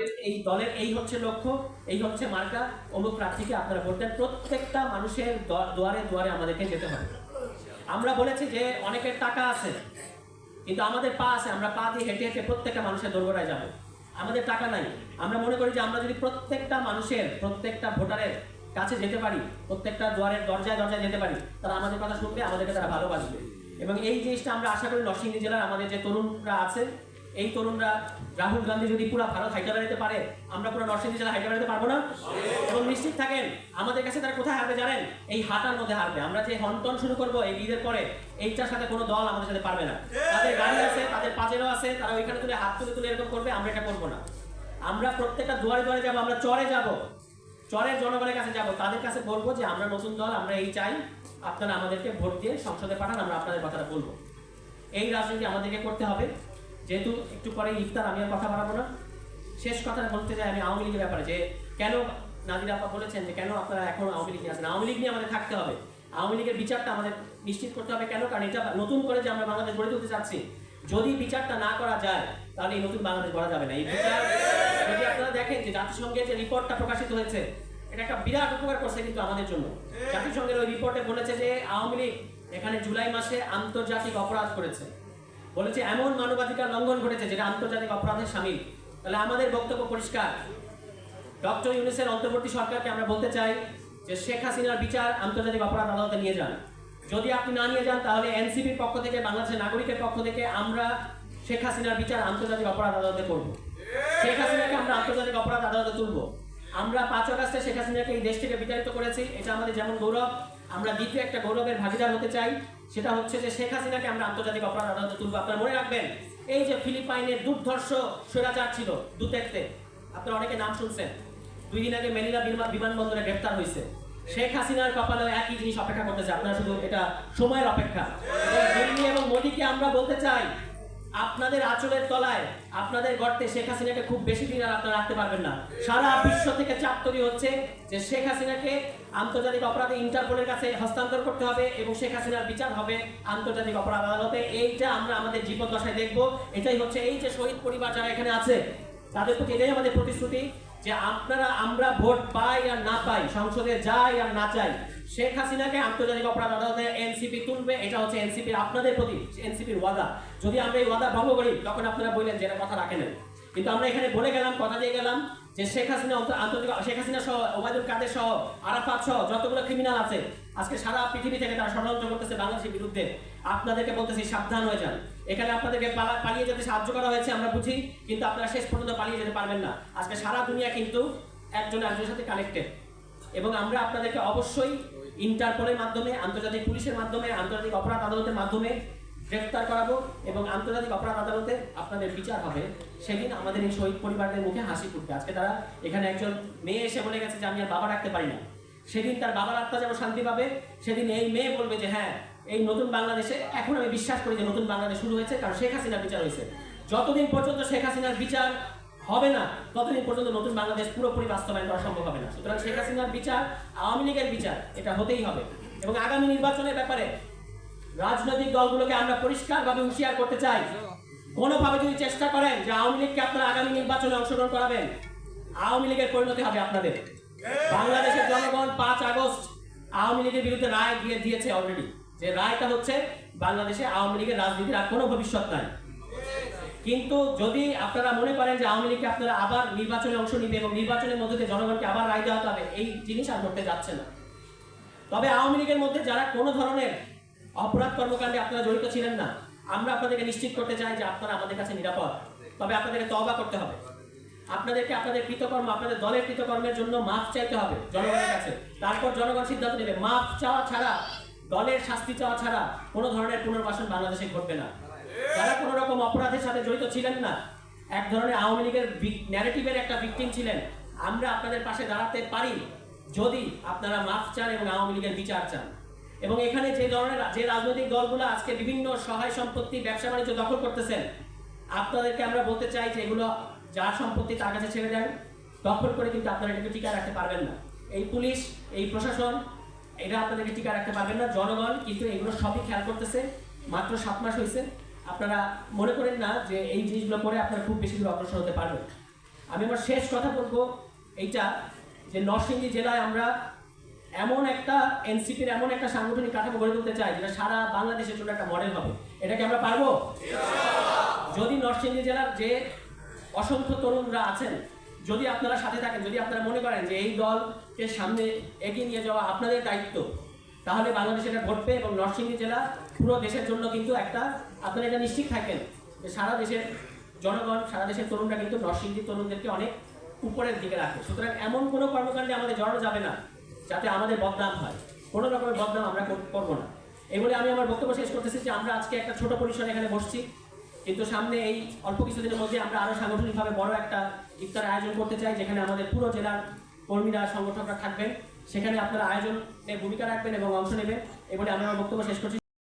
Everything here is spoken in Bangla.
আমাদের এই দলের এই হচ্ছে লক্ষ্য, এই হচ্ছে মার্কা। অমুক প্রার্থীকে আপনারা ভোট দেন। প্রত্যেকটা মানুষের দুয়ারে দুয়ারে আমাদেরকে যেতে হবে। আমরা বলেছি যে অনেকের টাকা আছে, কিন্তু আমাদের পা আছে। আমরা পা দিয়ে হেঁটে হেঁটে প্রত্যেকটা মানুষের দোরগোড়ায় যাব। আমাদের টাকা নাই। আমরা মনে করি যে আমরা যদি প্রত্যেকটা মানুষের, প্রত্যেকটা ভোটারের কাছে যেতে পারি, প্রত্যেকটা দুয়ারের দরজায় দরজায় যেতে পারি, তারা আমাদের কথা শুনবে, আমাদেরকে তারা ভালোবাসবে। এবং এই জিনিসটা আমরা আশা করি নরসিংদী জেলার আমাদের যে তরুণরা আছে এই তরুণরা রাহুল গান্ধী যদি পুরো ভারত হাইটা পারে, আমরা পুরো নরসিংদী জেলা হাইটা পারব না? এবং নিশ্চিত থাকেন, আমাদের কাছে তারা কোথায় হারবে জানেন? এই হাঁটার মধ্যে হারবে। আমরা যে হন্টন শুরু করব এই ঈদের পরে, এইটার সাথে কোনো দল আমাদের সাথে পারবে না। তাদের গাড়ি আছে, তাদের পাজেরও আছে, তারা ওইখানে তুলে হাত তুলে তুলে এরকম করবে, আমরা এটা করব না। আমরা প্রত্যেকটা দুয়ারে দুয়ারে যাব, আমরা চরে যাব। চরের জনগণের কাছে যাব। তাদের কাছে বলব যে, আমরা নতুন দল, আমরা এই চাই। আপনারা আমাদেরকে ভোট দিয়ে সংসদে পাঠান, আমরা আপনাদের কথাটা বলব। এই রাজনীতি আমাদেরকে করতে হবে। যেহেতু একটু পরে ইফতার, আমি আর কথা বাড়াবো না। শেষ কথাটা বলতে চাই আমি আওয়ামী লীগের ব্যাপারে, যে কেন নাদির আপা বলেছেন যে কেন আপনারা এখন আওয়ামী লীগ নিয়ে আছেন আওয়ামী লীগ নিয়ে আমাদের থাকতে হবে। আওয়ামী লীগের বিচারটা আমাদের নিশ্চিত করতে হবে। কেন? কারণ এটা নতুন করে যে আমরা বাংলাদেশ গড়ে তুলতে চাচ্ছি। যদি বিচারটা না করা যায়, তাহলে এই নতুন বাংলাদেশ গড়া যাবে না। এই বিচার, যদি আপনারা দেখেন যে জাতিসংঘের যে রিপোর্টটা প্রকাশিত হয়েছে, এটা একটা বিরাট উপকার করছে কিন্তু আমাদের জন্য। জাতিসংঘের ওই রিপোর্টে বলেছে যে আওয়ামী লীগ এখানে জুলাই মাসে আন্তর্জাতিক অপরাধ করেছে। বলেছে, এমন মানবাধিকার লঙ্ঘন ঘটেছে যেটা আন্তর্জাতিক অপরাধের সামিল। তাহলে আমাদের বক্তব্য পরিষ্কার। ডক্টর ইউনুসের অন্তর্বর্তী সরকারকে আমরা বলতে চাই যে, শেখ হাসিনার বিচার আন্তর্জাতিক অপরাধ আদালতে নিয়ে যান। যদি আপনি না নিয়ে যান, তাহলে এনসিপির পক্ষ থেকে, বাংলাদেশের নাগরিকের পক্ষ থেকে আমরা শেখ হাসিনার বিচার আন্তর্জাতিক অপরাধ আদালতে করব। শেখ হাসিনাকে আমরা আন্তর্জাতিক অপরাধ আদালতে তুলব। আমরা পাঁচ অগাস্টে শেখ হাসিনাকে এই দেশ থেকে বিতাড়িত করেছি। এটা আমাদের যেমন গৌরব, আমরা দ্বিতীয় একটা গৌরবের ভাগিদার হতে চাই। সেটা হচ্ছে যে শেখ হাসিনাকে আমরা আন্তর্জাতিক অপরাধ আদালতে তুলব। আপনারা মনে রাখবেন, এই যে ফিলিপাইনের দুর্ধর্ষ স্বৈরাচার ছিল দুতেকতে, আপনারা অনেকে নাম শুনছেন। দুই দিন আগে মেলিনা বিমানবন্দরে গ্রেপ্তার হয়েছে। শেখ হাসিনার কপালে একই জিনিস অপেক্ষা করতেছে। আপনারা শুধু এটা সময়ের অপেক্ষা। এবং মোদীকে আমরা বলতে চাই আপনাদের আঁচলের তলায় আপনাদের গর্তে শেখ হাসিনাকে খুব বেশি দিন আর আপনারা রাখতে পারবেন না। সারা বিশ্ব থেকে চাপ তৈরি হচ্ছে যে শেখ হাসিনাকে আন্তর্জাতিক অপরাধে ইন্টারপোলের কাছে হস্তান্তর করতে হবে এবং শেখ হাসিনার বিচার হবে আন্তর্জাতিক অপরাধ আদালতে। এইটা আমরা আমাদের জীবদ্দশায় দেখব। এটাই হচ্ছে এই যে শহীদ পরিবার যারা এখানে আছে, তাদের প্রতি এটাই আমাদের প্রতিশ্রুতি যে আপনারা আমরা ভোট পাই আর না পাই, সংসদে যাই আর না চাই শেখ হাসিনাকে আন্তর্জাতিক অপরাধ আদালতে এনসিপি তুলবে, এটা হচ্ছে এনসিপির, আপনাদের প্রতি এনসিপির ওয়াদা। যদি আমরা এই ওয়াদা ভঙ্গ করি, তখন আপনারা বললেন যে এটা কথা রাখেন কিন্তু আমরা এখানে বলে গেলাম, কথা দিয়ে গেলাম যে শেখ হাসিনা আন্তর্জাতিক শেখ হাসিনা সহ, ওবায়দুল কাদের সহ, আরাফাত সহ যতগুলো ক্রিমিনাল আছে, আজকে সারা পৃথিবী থেকে তারা ষড়যন্ত্র করতেছে বাংলাদেশের বিরুদ্ধে। আপনাদেরকে বলতেছি সাবধান হয়ে যান। এখানে আপনাদেরকে পালা- পালিয়ে যেতে সাহায্য করা হয়েছে, আমরা বুঝি, কিন্তু আপনারা শেষ পর্যন্ত পালিয়ে যেতে পারবেন না। আজকে সারা দুনিয়া কিন্তু একজন একজনের সাথে কানেক্টেড এবং আমরা আপনাদেরকে অবশ্যই ইন্টারপোলের মাধ্যমে, আন্তর্জাতিক পুলিশের মাধ্যমে, আন্তর্জাতিক অপরাধ আদালতের মাধ্যমে গ্রেফতার করাবো এবং আন্তর্জাতিক অপরাধ আদালতে আপনাদের বিচার হবে। সেদিন আমাদের এই শহীদ পরিবারদের মুখে হাসি ফুটবে। আজকে তারা এখানে একজন মেয়ে এসে বলে গেছে যে, আমি আর বাবা রাখতে পারি না। সেদিন তার বাবার আত্মা যেমন শান্তি পাবে। সেদিন এই মেয়ে বলবে যে হ্যাঁ এই নতুন বাংলাদেশে এখন আমি বিশ্বাস করি যে, নতুন বাংলাদেশ শুরু হয়েছে, কারণ শেখ হাসিনার বিচার হয়েছে। যতদিন পর্যন্ত শেখ হাসিনার বিচার হবে না, ততদিন পর্যন্ত নতুন বাংলাদেশ পুরোপুরি বাস্তবায়ন করা সম্ভব হবে না। সুতরাং শেখ হাসিনার বিচার, আওয়ামী লীগের বিচার, এটা হতেই হবে। এবং আগামী নির্বাচনের ব্যাপারে রাজনৈতিক দলগুলোকে আমরা পরিষ্কারভাবে হুঁশিয়ার করতে চাই। কোনোভাবে যদি চেষ্টা করেন যে আওয়ামী লীগকে আপনারা আগামী নির্বাচনে অংশগ্রহণ করাবেন, আওয়ামী লীগের পরিণতি হবে আপনাদের। বাংলাদেশের জনগণ পাঁচ আগস্ট আওয়ামী লীগের বিরুদ্ধে রায় দিয়ে দিয়েছে অলরেডি যে রায়টা হচ্ছে, বাংলাদেশে আওয়ামী লীগের রাজনীতির আর কোনো ভবিষ্যৎ নাই। কিন্তু যদি আপনারা মনে করেন যে আওয়ামী লীগকে আপনারা আবার নির্বাচনে অংশ নিবে এবং নির্বাচনের মধ্যে জনগণকে আবার রায় দেওয়া হবে, এই জিনিস আর ঘটতে যাচ্ছে না। তবে আওয়ামী লীগের মধ্যে যারা কোনো ধরনের অপরাধ কর্মকাণ্ডে আপনারা জড়িত ছিলেন না। আমরা আপনাদেরকে নিশ্চিত করতে চাই যে আপনারা আমাদের কাছে নিরাপদ। তবে আপনাদেরকে তবা করতে হবে। আপনাদেরকে আপনাদের কৃতকর্ম, আপনাদের দলের কৃতকর্মের জন্য মাফ চাইতে হবে জনগণের কাছে। তারপর জনগণ সিদ্ধান্ত নেবে। মাফ চাওয়া ছাড়া, দলের শাস্তি চাওয়া ছাড়া কোনো ধরনের পুনর্বাসন বাংলাদেশে ঘটবে না। যারা কোনো রকম অপরাধের সাথে জড়িত ছিলেন না, এক ধরনের আওয়ামী লীগের ন্যারেটিভের একটা ভিকটিম ছিলেন। আমরা আপনাদের পাশে দাঁড়াতে পারি যদি আপনারা মাফ চান এবং আওয়ামী লীগের বিচার চান। এবং এখানে যে ধরনের, যে রাজনৈতিক দলগুলো আজকে বিভিন্ন সহায় সম্পত্তি, ব্যবসা বাণিজ্য দখল করতেছেন, আপনাদেরকে আমরা বলতে চাই যে এগুলো যার সম্পত্তি তার কাছে ছেড়ে দেন। দখল করে কিন্তু আপনারা এটাকে টিকা রাখতে পারবেন না। এই পুলিশ, এই প্রশাসন এটা আপনাদেরকে টিকা রাখতে পারবেন না। জনগণ কিন্তু এগুলো সবই খেয়াল করতেছে। মাত্র সাত মাস হয়েছে। আপনারা মনে করেন না যে এই জিনিসগুলো করে আপনারা খুব বেশি দূর অগ্রসর হতে পারবেন। আমি আমার শেষ কথা বলব এইটা, যে নরসিংদী জেলায় আমরা এমন একটা এনসিপির এমন একটা সাংগঠনিক কাঠামো গড়ে তুলতে চাই যেটা সারা বাংলাদেশের জন্য একটা মডেল হবে। এটা কি আমরা পারব? যদি নরসিংদী জেলার যে অসংখ্য তরুণরা আছেন, যদি আপনারা সাথে থাকেন, যদি আপনারা মনে করেন যে এই দলকে সামনে এগিয়ে নিয়ে যাওয়া আপনাদের দায়িত্ব, তাহলে বাংলাদেশে এটা ঘটবে এবং নরসিংদী জেলা পুরো দেশের জন্য কিন্তু একটা, আপনারা এটা নিশ্চিত থাকেন যে সারা দেশের জনগণ, সারা দেশের তরুণরা কিন্তু নরসিংদী তরুণদেরকে অনেক উপরের দিকে রাখে। সুতরাং এমন কোনো কর্মকাণ্ডে আমাদের জড়ানো যাবে না। যাতে আমাদের বদনাম হয়। কোনো রকমের বদনাম আমরা করব না। এই বলে আমি আমার বক্তব্য শেষ করতেছি যে আমরা আজকে একটা ছোট পরিসরে এখানে বসছি। কিন্তু সামনে এই অল্প কিছুদিনের মধ্যে আমরা আরও সাংগঠনিকভাবে বড় একটা ইফতার আয়োজন করতে চাই, যেখানে আমাদের পুরো জেলার কর্মীরা, সংগঠকরা থাকবেন। সেখানে আপনারা আয়োজনে ভূমিকা রাখবেন এবং অংশ নেবেন। এই বলে আমি আমার বক্তব্য শেষ করছি।